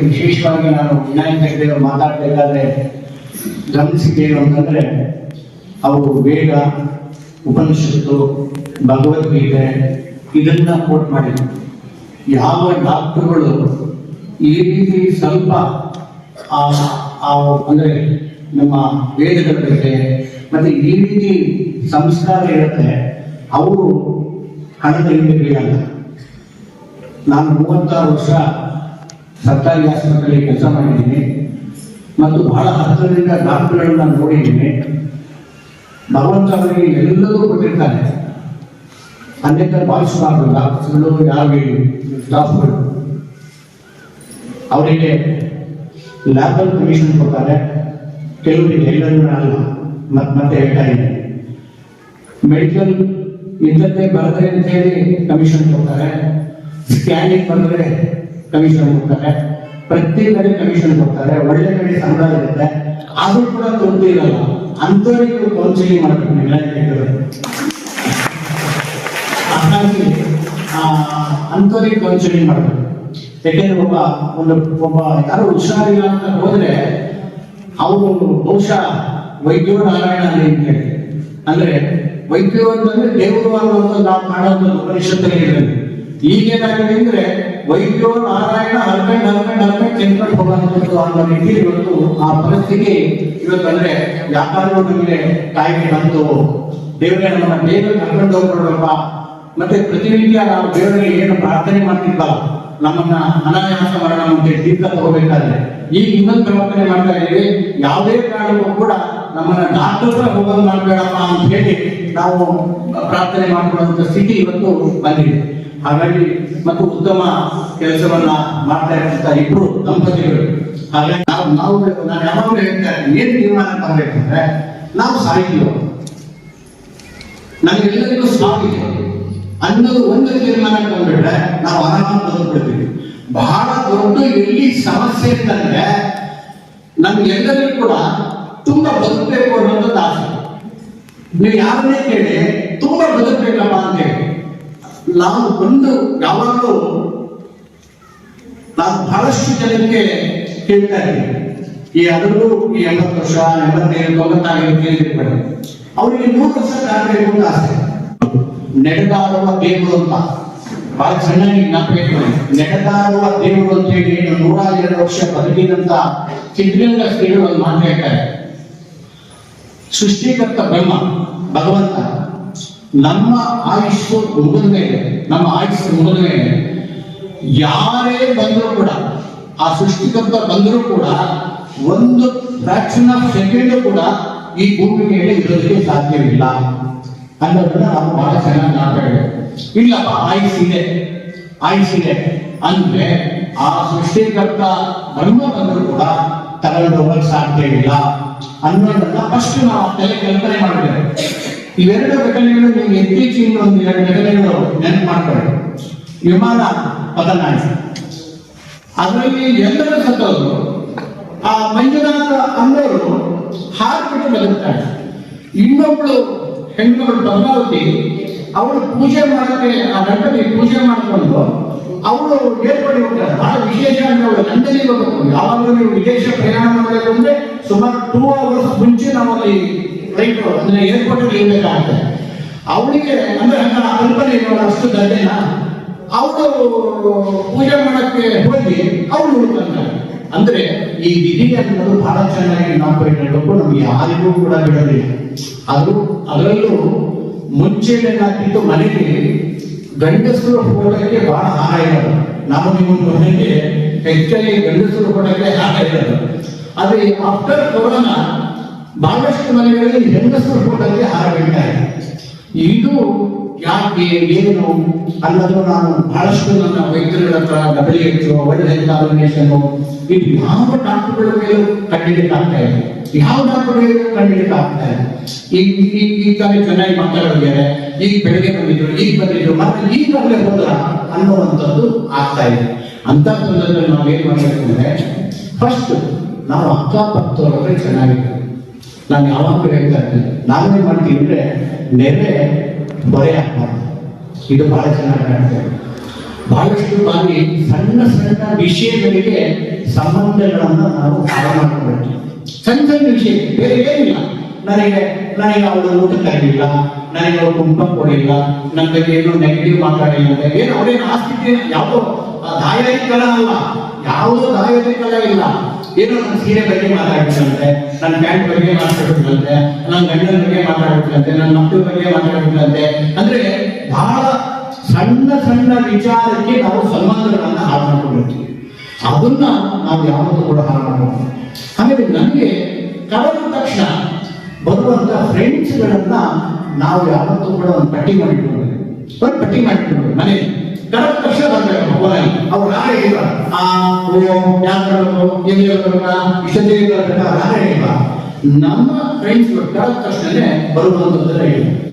ವಿಶೇಷವಾಗಿ ನಾನು ವಿನಾಯಕ ದೇವರು ಮಾತಾಡಬೇಕಾದ್ರೆ ಗಮನಿಸಿದ್ದೇನು ಅಂತಂದ್ರೆ, ಅವರು ವೇದ, ಉಪನಿಷತ್ತು, ಭಗವದ್ಗೀತೆ ಇದನ್ನ ಕೋಟ್ ಮಾಡಿದ್ರು. ಯಾವ ಡಾಕ್ಟರ್ಗಳು ಈ ರೀತಿ ಸ್ವಲ್ಪ ಆ ಅಂದ್ರೆ ನಮ್ಮ ವೇದಗಳ ಬಗ್ಗೆ ಮತ್ತೆ ಈ ರೀತಿ ಸಂಸ್ಕಾರ ಇರುತ್ತೆ, ಅವರು ಹಣದ ಹಿಂದೆ ನಾನು ಮೂವತ್ತಾರು ವರ್ಷ ಸರ್ಕಾರಿ ಆಸ್ಪತ್ರೆಯಲ್ಲಿ ಕೆಲಸ ಮಾಡಿದ್ದೀನಿ. ಮತ್ತು ಬಹಳ ಹತ್ತಿರದಿಂದ ಡಾಕ್ಟರ್ಗಳನ್ನ ನೋಡಿದ್ದೀನಿ. ಭಗವಂತ ಅವರಿಗೆ ಎಲ್ಲರೂ ಕೊಟ್ಟಿರ್ತಾರೆ ಅನೇಕ ಭಾವಿಸಬಾರ್ದು ಡಾಕ್ಟರ್ಗಳು ಯಾರು ಸ್ಟಾಫ್ಗಳು. ಅವರಿಗೆ ಲ್ಯಾಬಲ್ ಕಮಿಷನ್ ಕೊಡ್ತಾರೆ. ಕೆಲವರಿಗೆ ಎಲ್ಲರೂ ಅಲ್ಲ. ಮತ್ತೆ ಮತ್ತೆ ಹೇಳ್ತಾ ಇದ್ದೀನಿ. ಮೆಡಿಕಲ್ ಇಲ್ಲದೆ ಬರದ್ರೆ ಅಂತ ಹೇಳಿ ಕಮಿಷನ್ ಕೊಡ್ತಾರೆ. ಸ್ಕ್ಯಾನಿಂಗ್ ಬಂದ್ರೆ ಕಮಿಷನ್ ಕೊಡ್ತಾರೆ. ಪ್ರತಿ ಕಡೆ ಕಮಿಷನ್ ಕೊಡ್ತಾರೆ. ಒಳ್ಳೆ ಕಡೆ ಸಂಬಳ ಇರುತ್ತೆ. ಆದ್ರೂ ಕೂಡ ತೊಂದರೆ ಇರಲ್ಲ. ಅಂತವರಿಗೆ ಕೌನ್ಸಿಲಿಂಗ್ ಮಾಡಬೇಕು ಹಾಗಾಗಿ ಅಂತವರಿಗೆ ಕೌನ್ಸಿಲಿಂಗ್ ಮಾಡಬೇಕು. ಯಾಕೆಂದ್ರೆ ಒಬ್ಬ, ಒಂದು, ಒಬ್ಬ ಯಾರು ಹುಷಾರಿಲ್ಲ ಅಂತ ಹೋದ್ರೆ ಅವರು ಬಹುಶಃ ವೈದ್ಯೋ ನಾರಾಯಣ ಅಂತ ಹೇಳಿ. ಅಂದ್ರೆ ವೈದ್ಯರು ಅಂತಂದ್ರೆ ದೇವರು ಅನ್ನೋದು ನಾವು ಮಾಡೋದು ಉಪನಿಷತ್ತಲ್ಲಿ ಇದೆ ಈಗೇನಾಗಿದೆ ಅಂದ್ರೆ ವೈದ್ಯೋ ನಾರಾಯಣ ಹರ್ಕಂಡ್ ಹರ್ಕಂಡ್ ಹರ್ಕಂಡ್ ಚೆನ್ಕೊಂಡು ಹೋಗುವಂಥದ್ದು ಅನ್ನೋ ರೀತಿ ಇವತ್ತು ಆ ಪರಿಸ್ಥಿತಿ ಇವತ್ತು ಅಂದ್ರೆ ವ್ಯಾಪಾರಿಗಳು ನಮಗೆ ಕಾಯಿಲೆ ಬಂತು. ದೇವರೇ ನಮ್ಮ ಬೇಗ ಕರ್ಕೊಂಡು ಹೋಗ್ಬಿಡ್ರಪ್ಪ ಮತ್ತೆ ಪ್ರತಿನಿತ್ಯ ನಾವು ದೇವರಿಗೆ ಏನು ಪ್ರಾರ್ಥನೆ ಮಾಡ್ತಿದ್ವಲ್ಲ, ನಮ್ಮನ್ನ ಅನಾಯಾಸ ಮರಣ ಮುಂದೆ ತೀರ್ಥ ತಗೋಬೇಕಾದ್ರೆ. ಈ ಇನ್ನೊಂದು ಪ್ರಾರ್ಥನೆ ಮಾಡ್ತಾ ಇದ್ದೀವಿ. ಯಾವುದೇ ಕಾರಣಕ್ಕೂ ಕೂಡ ನಮ್ಮನ್ನ ಡಾಕ್ಟರ್ ಹತ್ರ ಮಾಡ್ಬೇಡಪ್ಪ ಅಂತ ಹೇಳಿ ನಾವು ಪ್ರಾರ್ಥನೆ ಮಾಡ್ಕೊಳ್ಳುವಂತ ಸ್ಥಿತಿ ಇವತ್ತು ಬಂದಿದೆ. ಹಾಗಾಗಿ ಮತ್ತು ಉತ್ತಮ ಕೆಲಸವನ್ನ ಮಾಡ್ತಾ ಇರುವಂತ ಇಬ್ರು ದಂಪತಿಗಳು. ಹಾಗಾಗಿ ನಾವು ನಾವು ನಾನು ಯಾವಾಗಲೂ ಹೇಳ್ತಾ ಇದ್ದೀನಿ ಏನ್ ತೀರ್ಮಾನ ಮಾಡ್ಬೇಕಂದ್ರೆ ನಾವು ಸಾಹಿತ್ಯ ನಮಗೆಲ್ಲರಿಗೂ ಸಾವಿದೆ ಅನ್ನೋದು ಒಂದು ತೀರ್ಮಾನ ತಂದ್ಬಿಟ್ರೆ ನಾವು ಆರಾಮ ಬದುಕ್ಬಿಡ್ತೀವಿ ಬಹಳ ದೊಡ್ಡ ಎಲ್ಲಿ ಸಮಸ್ಯೆ ಅಂತಂದ್ರೆ ನಮ್ಗೆಲ್ಲರಿಗೂ ಕೂಡ ತುಂಬಾ ಬದುಕಬೇಕು ಅನ್ನೋದು ಆಸೆ. ನೀವು ಯಾರನ್ನೇ ಕೇಳಿ ನಾವು ಒಂದು ಯಾವಾಗಲೂ ನಾವು ಬಹಳಷ್ಟು ಜನಕ್ಕೆ ಕೇಳ್ತಾ ಇದ್ದೀವಿ ಈ ಅದರಲ್ಲೂ ಈ ಎಂಬತ್ತು ವರ್ಷ ಎಂಬತ್ತೈದು ತೊಂಬತ್ತಾಗಿರೋ ಕೇಳಿರ್ತಾರೆ ಅವರಿಗೆ ನೂರು ವರ್ಷ ಕಾಣಬೇಕು ಅಂತ ಆಸೆ. ನಡೆದಾಡುವ ದೇವರು ಅಂತ. ಬಹಳ ಚೆನ್ನಾಗಿ ಜ್ಞಾಪಕ ನಡೆದಾಡುವ ದೇವರು ಅಂತ ಹೇಳಿ ನೂರ ಎರಡು ವರ್ಷ ಬದುಕಿದಂತ ಚಿತ್ರರಂಗ ಶ್ರೀಗಳು ಮಾತು ಹೇಳ್ತಾರೆ. ಸೃಷ್ಟಿಕರ್ತ ಬ್ರಹ್ಮ, ಭಗವಂತ. ನಮ್ಮ ಆಯುಷ್ ಮುಗಿದ ಮೇಲೆ, ನಮ್ಮ ಆಯುಷ್ ಮುಗಿದ ಮೇಲೆ ಯಾರೇ ಬಂದರೂ ಕೂಡ, ಆ ಸೃಷ್ಟಿಕರ್ತ ಬಂದರೂ ಕೂಡ, ಒಂದು ಫ್ರಾಕ್ಷನ್ ಆಫ್ ಸೆಕೆಂಡ್ ಕೂಡ ಈ ಭೂಮಿ ಮೇಲೆ ಇರೋದಕ್ಕೆ ಸಾಧ್ಯವಿಲ್ಲ. ಅನ್ನೋದನ್ನ ನಾವು ಬಹಳ ಚೆನ್ನಾಗಿ ಮಾತಾಡಿದೆ ಇಲ್ಲಪ್ಪ ಆಯುಸ್ಸಿದೆ ಇದೆ. ಅಂದ್ರೆ ಆ ಸೃಷ್ಟಿಕರ್ತ ಬ್ರಹ್ಮ ಬಂದರೂ ಕೂಡ ತಗೊಂಡು ಹೋಗಕ್ಕೆ ಇಲ್ಲ ಅನ್ನೋದನ್ನ ಫಸ್ಟ್ ನಾವು ತಲೆ ಕಲ್ಪನೆ ಮಾಡಬೇಕು. ಇವೆರಡು ಘಟನೆಗಳು ನೀವು ಇತ್ತೀಚಿನ ಒಂದು ಎರಡು ಘಟನೆಗಳು ನೆನಪು ಮಾಡ್ಕೊಳ್ಳಿ ವಿಮಾನ ಆಯ್ತು ಅದರಲ್ಲಿ ಎಲ್ಲರೂ ಸತ್ತೋದ್ರು. ಆ ಮಂಜುನಾಥ ಅನ್ನೋರು ಹಾರ್ಬಿಟ್ಟು ಬದುಕ್ತಾಳೆ ಇನ್ನೊಬ್ಳು ಹೆಣ್ಮಗಳು ಪದ್ಮಾವತಿ ಅವಳು ಪೂಜೆ ಮಾಡಕ್ಕೆ ಆ ಗಂಟಲಿ ಪೂಜೆ ಮಾಡಿಕೊಂಡು, ಅವಳು ಏರ್ಪಡಿ ಲಂಡನ್ಗೆ ಹೋಗ್ಬೇಕು ಯಾವಾಗಲೂ ನೀವು ವಿದೇಶ ಪ್ರಯಾಣ ಮಾಡಬೇಕು ಅಂದ್ರೆ ಸುಮಾರು ಅವರ್ಸ್ ಮುಂಚೆ ನಾವು ಫ್ಲೈಟ್ ಅಂದ್ರೆ ಏರ್ಪೋರ್ಟ್ ಇರಬೇಕಾಗುತ್ತೆ. ಅವಳಿಗೆ ಅಂದ್ರೆ ನನ್ನ ಕಲ್ಪನೆ ಅಷ್ಟು ದಡ್ಡೇನ? ಅವಳು ಪೂಜೆ ಮಾಡಕ್ಕೆ ಹೋಗಿ ಅವಳು ಉಳ್ಕೊಂತಾಳೆ ಅಂದ್ರೆ ಈ ವಿಧಿ ಅನ್ನೋದು ಬಹಳ ಚೆನ್ನಾಗಿ ನಾವು ಹೇಳಬೇಕು ನಮ್ಗೆ ಯಾರಿಗೂ ಕೂಡ ಬಿಡಲಿಲ್ಲ ಅದು ಅದರಲ್ಲೂ ಮುಂಚೆ ಏನಾಗ್ತಿತ್ತು ಮನೆಗೆ ಗಂಡಸರು ಹೋಗೋದಕ್ಕೆ ಬಹಳ ಇರೋದು ನಮ್ಮ ನಿಮ್ಮ ಮನೆಗೆ ಹೆಚ್ಚಾಗಿ ಗಂಡಸರು ಕೊಡಕ್ಕೆ ಹಾಕಿದ್ದಾರೆ ಆದರೆ ಆಫ್ಟರ್ ಕೊರೋನಾ ಬಹಳಷ್ಟು ಮನೆಗಳಲ್ಲಿ ಹೆಂಗಸರು ಕೊಡಕ್ಕೆ ಇದೆ ಇದು ಯಾಕೆ, ಏನು ಅನ್ನೋದು ನಾನು ಬಹಳಷ್ಟು ನನ್ನ ವೈದ್ಯರುಗಳ ಹತ್ರ double H world health organisation ಇದು ಯಾವ ಡಾಕ್ಟರ್ಗಳ ಮೇಲೂ ಕಂಡಿಡಿತ ಆಗ್ತಾ ಇದೆ ಯಾವ ಡಾಕ್ಟರ್ ಮೇಲೂ ಕಂಡಿಡಿಕ್ ಆಗ್ತಾ ಇದೆ ಈಗ ಈಗ ಈ ತಾನೆ ಚೆನ್ನಾಗಿ ಮಾತಾಡೋದಿದ್ದಾರೆ ಈಗ ಬೆಳಗ್ಗೆ ಬಂದಿದ್ರು, ಈಗ ಬಂದಿದ್ರು, ಮತ್ತೆ ಈಗ ಹೋದ್ರ ಅನ್ನುವಂಥದ್ದು ಆಗ್ತಾ ಇದೆ. ಅಂತ ಸಂದರ್ಭದಲ್ಲಿ ನಾವು ಏನು ಮಾಡಬೇಕು ಅಂದ್ರೆ ಫಸ್ಟ್ ನಾವು ಅಕ್ಕಪಕ್ಕದವ್ರಿಗೆ ಚೆನ್ನಾಗಿರ್ಬೇಕು. ನಾನು ಯಾವಾಗ ಹೇಳ್ತಾ ಇರ್ತೀನಿ ನಾವೇನ್ ಮಾಡ್ತೀವಿ ಅಂದ್ರೆ ನೆರೆ ಹೊರೆ ಹಾಕ್ಬಾರ್ದು. ಇದು ಬಹಳ ಚೆನ್ನಾಗಿ ಕಾಣ್ತದೆ ಬಹಳಷ್ಟು ಬಾರಿ ಸಣ್ಣ ಸಣ್ಣ ವಿಷಯಗಳಿಗೆ ಸಂಬಂಧಗಳನ್ನ ನಾವು ಹಾಳು ಮಾಡ್ಕೊಳ್ತೀವಿ ಸಣ್ಣ ಸಣ್ಣ ವಿಷಯ, ಬೇರೆ ಏನಿಲ್ಲ. ನನಗೆ ನನಗೆ ಅವಳು ಊಟ ಕರೀಲಿಲ್ಲ ನನಗೆ ಅವಳು ಕುಂಪ ಕೊಡಿಲ್ಲ ನನ್ನ ಬಗ್ಗೆ ಏನು ನೆಗೆಟಿವ್ ಮಾತಾಡಿಲ್ಲ ಅಂತ ಏನು ಅವರೇನು ಆಸ್ತಿ ಯಾವುದೋ ದಾಯಾದಿಕಲ ಅಲ್ಲ ಯಾವುದೋ ದಾಯಾದಿಕಲ ಇಲ್ಲ. ಏನು ನನ್ನ ಸೀರೆ ಬಗ್ಗೆ ಮಾತಾಡ್ಬಿಟ್ಟಂತೆ ನನ್ನ ಪ್ಯಾಂಟ್ ಬಗ್ಗೆ ಮಾತಾಡ್ಬಿಟ್ಟಂತೆ ನನ್ನ ಗಂಡನ ಬಗ್ಗೆ ಮಾತಾಡ್ಬಿಟ್ಟಂತೆ ನನ್ನ ಮಕ್ಕಳ ಬಗ್ಗೆ ಮಾತಾಡ್ಬಿಟ್ಟಂತೆ ಅಂದ್ರೆ ಬಹಳ ಸಣ್ಣ ಸಣ್ಣ ವಿಚಾರಕ್ಕೆ ನಾವು ಸಂಬಂಧಗಳನ್ನ ಹಾಳು ಮಾಡ್ಕೊಂಡಿರ್ತೀವಿ. ಅದನ್ನ ನಾವು ಯಾವತ್ತೂ ಕೂಡ ಹಾಳು ಮಾಡ್ಬೋದು ಆಮೇಲೆ ನನಗೆ ಕಳೆದ ತಕ್ಷಣ ಬರುವಂತ ಫ್ರೆಂಡ್ಸ್ಗಳನ್ನ ನಾವು ಯಾವತ್ತೂ ಕೂಡ ಒಂದು ಪಟ್ಟಿ ಮಾಡಿಟ್ಕೊಳ್ಬೇಕು ಒಂದು ಪಟ್ಟಿ ಮಾಡಿಟ್ಕೊಳ್ಬೇಕು ಮನೆ ಕಳೆದ ತಕ್ಷಣ ಬರ್ಬೇಕು ಇಲ್ಲ ಆ ಇಲ್ಲ. ನಮ್ಮ ಫ್ರೆಂಡ್ಸ್ ಕಳೆದ ತಕ್ಷಣನೇ ಬರುವಂತದ್ದು ಇಲ್ಲ